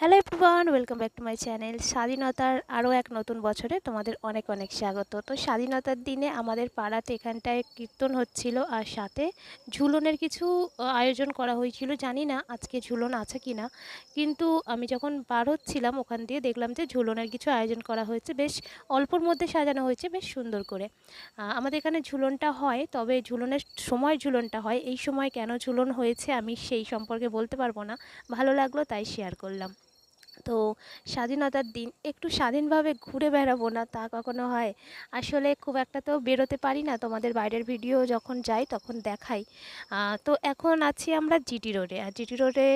Hello everyone welcome back to my channel স্বাধীনতার আরও এক নতুন বছরে তোমাদের অনেক অনেক স্বাগত। তো স্বাধীনতার দিনে আমাদের পাড়াতে এখানটায় কীর্তন হচ্ছিল আর সাথে ঝুলনের কিছু আয়োজন করা হয়েছিল। জানি না আজকে ঝুলন আছে কি না কিন্তু আমি যখন বার হচ্ছিলাম ওখান দিয়ে দেখলাম যে ঝুলনের কিছু আয়োজন করা হয়েছে। বেশ অল্পর মধ্যে সাজানো হয়েছে, বেশ সুন্দর করে। আমাদের এখানে ঝুলনটা হয়, তবে ঝুলনের সময় ঝুলনটা হয়। এই সময় কেন ঝুলন হয়েছে আমি সেই সম্পর্কে বলতে পারব না। ভালো লাগল তাই শেয়ার করলাম। তো স্বাধীনতার দিন, একটু স্বাধীনভাবে ঘুরে বেড়াবো না তা কখনো হয়? আসলে খুব একটা তো বেরোতে পারি না, তোমাদের বাইরের ভিডিও যখন যাই তখন দেখাই। তো এখন আছি আমরা জিটি রোডে, আর জিটি রোডে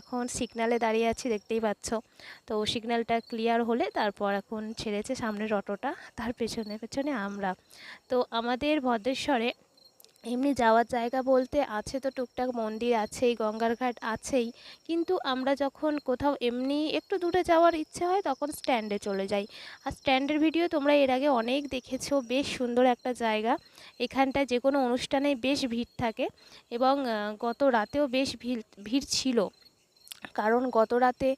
এখন সিগনালে দাঁড়িয়ে আছি, দেখতেই পাচ্ছ। তো সিগন্যালটা ক্লিয়ার হলে তারপর এখন ছেড়েছে সামনের অটোটা, তার পেছনে পেছনে আমরা। তো আমাদের ভদ্রেশ্বরে এমনি যাওয়ার জায়গা বলতে আছে তো টুকটাক মন্দির আছেই, গঙ্গার ঘাট আছেই। কিন্তু আমরা যখন কোথাও এমনি একটু দূরে যাওয়ার ইচ্ছে হয় তখন স্ট্যান্ডে চলে যাই। আর স্ট্যান্ডের ভিডিও তোমরা এর আগে অনেক দেখেছ, বেশ সুন্দর একটা জায়গা। এখানটায় যে কোনো অনুষ্ঠানে বেশ ভিড় থাকে এবং গত রাতেও বেশ ভিড় ভিড় ছিল। কারণ গত রাতে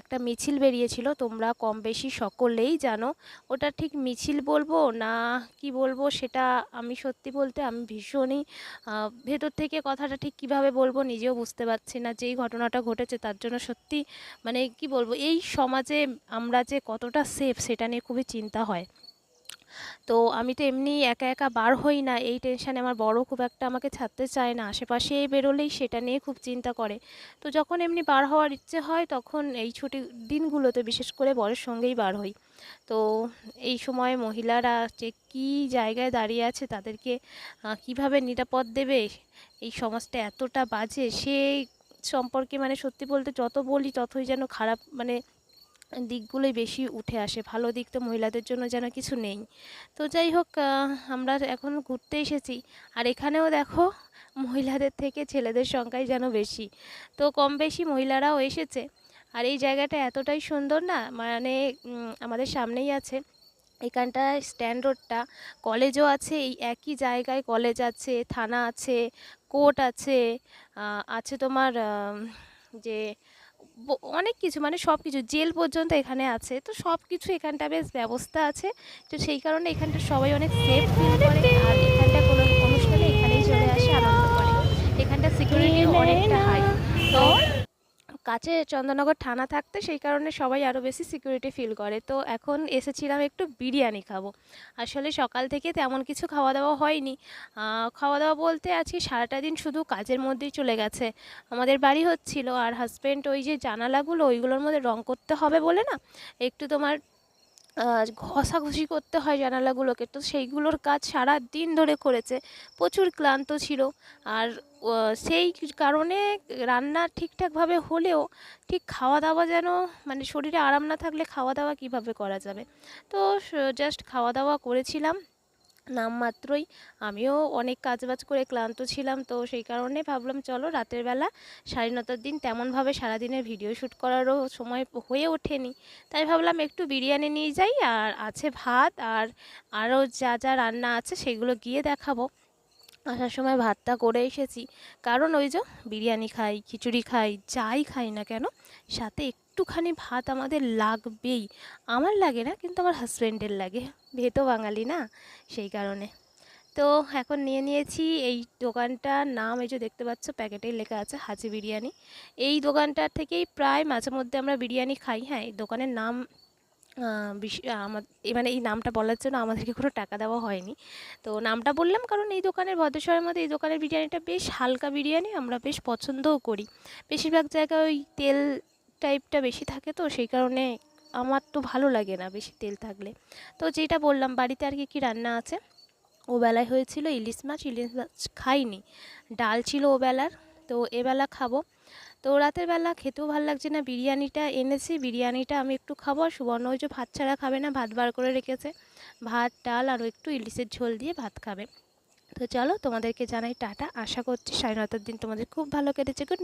একটা মিছিল বেরিয়েছিল, তোমরা কম বেশি সকলেই জানো। ওটা ঠিক মিছিল বলব না কি বলব সেটা আমি সত্যি বলতে আমি ভীষণই ভেতর থেকে কথাটা ঠিক কীভাবে বলব নিজেও বুঝতে পারছি না যেই ঘটনাটা ঘটেছে তার জন্য সত্যি মানে কি বলব, এই সমাজে আমরা যে কতটা সেফ সেটা নিয়ে খুবই চিন্তা হয়। তো আমি তো এমনি একা একা বার হই না, এই টেনশানে আমার বড় খুব একটা আমাকে ছাড়তে চায় না, আশেপাশে বেরোলেই সেটা নিয়ে খুব চিন্তা করে। তো যখন এমনি বার হওয়ার ইচ্ছে হয় তখন এই ছুটির দিনগুলোতে বিশেষ করে বরের সঙ্গেই বার হই। তো এই সময় মহিলারা যে কী জায়গায় দাঁড়িয়ে আছে তাদেরকে কীভাবে নিরাপদ দেবে, এই সমাজটা এতটা বাজে সেই সম্পর্কে মানে সত্যি বলতে যত বলি ততই যেন খারাপ মানে দিকগুলোই বেশি উঠে আসে। ভালো দিক তো মহিলাদের জন্য যেন কিছু নেই। তো যাই হোক আমরা এখন ঘুরতে এসেছি। আর এখানেও দেখো, মহিলাদের থেকে ছেলেদের সংখ্যাই যেন বেশি। তো কম বেশি মহিলারাও এসেছে। আর এই জায়গাটা এতটাই সুন্দর না মানে আমাদের সামনেই আছে। এখানটায় স্ট্যান্ড রোডটা। কলেজও আছে, এই একই জায়গায় কলেজ আছে, থানা আছে, কোর্ট আছে। আছে তোমার যে অনেক কিছু মানে সব কিছু জেল পর্যন্ত এখানে আছে। তো সব কিছু এখানটা বেশ ব্যবস্থা আছে। তো সেই কারণে এখানটা সবাই অনেক সেফ ফিল করে। আর এখানটা কোনো অনুষ্ঠানে এখানেই চলে আসে আনন্দ করে। এখানটা সিকিউরিটি অনেকটা হাই তো কাছে চন্দননগর থানা থাকতে সেই কারণে সবাই আরও বেশি সিকিউরিটি ফিল করে। তো এখন এসেছিলাম একটু বিরিয়ানি খাব। আসলে সকাল থেকে তেমন কিছু খাওয়া দাওয়া হয়নি। খাওয়া দাওয়া বলতে আজকে সারাটা দিন শুধু কাজের মধ্যেই চলে গেছে। আমাদের বাড়ি হচ্ছিল আর হাজব্যান্ড ওই যে জানালাগুলো ওইগুলোর মধ্যে রং করতে হবে বলে না, একটু তোমার ঘষাঘষি করতে হয় জানালাগুলোকে। তো সেইগুলোর কাজ সারা দিন ধরে করেছে। প্রচুর ক্লান্ত ছিল। আর সেই কারণে রান্না ঠিকঠাকভাবে হলেও ঠিক খাওয়া দাওয়া যেন মানে শরীরে আরাম না থাকলে খাওয়া দাওয়া কীভাবে করা যাবে? তো জাস্ট খাওয়া দাওয়া করেছিলাম। নামমাত্রই আমিও অনেক কাজবাজ করে ক্লান্ত ছিলাম, তো সেই কারণে ভাবলাম, চলো রাতের বেলা স্বাধীনতার দিন তেমনভাবে সারাদিনের ভিডিও শ্যুট করারও সময় হয়ে ওঠেনি। তাই ভাবলাম একটু বিরিয়ানি নিয়ে যাই, আর আছে ভাত, আর আরও যা যা রান্না আছে সেগুলো গিয়ে দেখাবো। আসার সময় ভাতটা করে এসেছি। কারণ ওই যে বিরিয়ানি খাই, খিচুড়ি খাই, যাই খাই না কেন, সাথে একটুখানি ভাত আমাদের লাগবেই। আমার লাগে না, কিন্তু আমার হাজব্যান্ডের লাগে। ভেতো বাঙালি না, সেই কারণে। তো এখন নিয়ে নিয়েছি এই দোকানটার নাম, এই যে দেখতে পাচ্ছ, প্যাকেটেই লেখা আছে, হাজি বিরিয়ানি। এই দোকানটার থেকেই প্রায় মাঝে মধ্যে আমরা বিরিয়ানি খাই। হ্যাঁ এই দোকানের নাম আমার মানে এই নামটা বলার জন্য আমাদেরকে কোনো টাকা দেওয়া হয়নি। তো নামটা বললাম কারণ এই দোকানের ভদ্রেশ্বরের মধ্যে এই দোকানের বিরিয়ানিটা বেশ হালকা বিরিয়ানি, আমরা বেশ পছন্দও করি। বেশিরভাগ জায়গায় ওই তেল টাইপটা বেশি থাকে তো, সেই কারণে আমার তো ভালো লাগে না বেশি তেল থাকলে। তো যেটা বললাম, বাড়িতে আর কি, কী রান্না আছে? ও বেলায় হয়েছিল ইলিশ মাছ ইলিশ মাছ খাইনি। ডাল ছিল ও বেলার তো এবেলা খাব। তো রাতের বেলা খেতেও ভালো লাগছে না। বিরিয়ানিটা এনেছি, বিরিয়ানিটা আমি একটু খাব। আর সুবর্ণ ওই যে ভাত ছাড়া খাবে না, ভাত বার করে রেখেছে। ভাত, ডাল আর একটু ইলিশের ঝোল দিয়ে ভাত খাবে। তো চলো তোমাদেরকে জানাই টাটা। আশা করছি স্বাধীনতার দিন তোমাদের খুব ভালো কেটেছে। গুড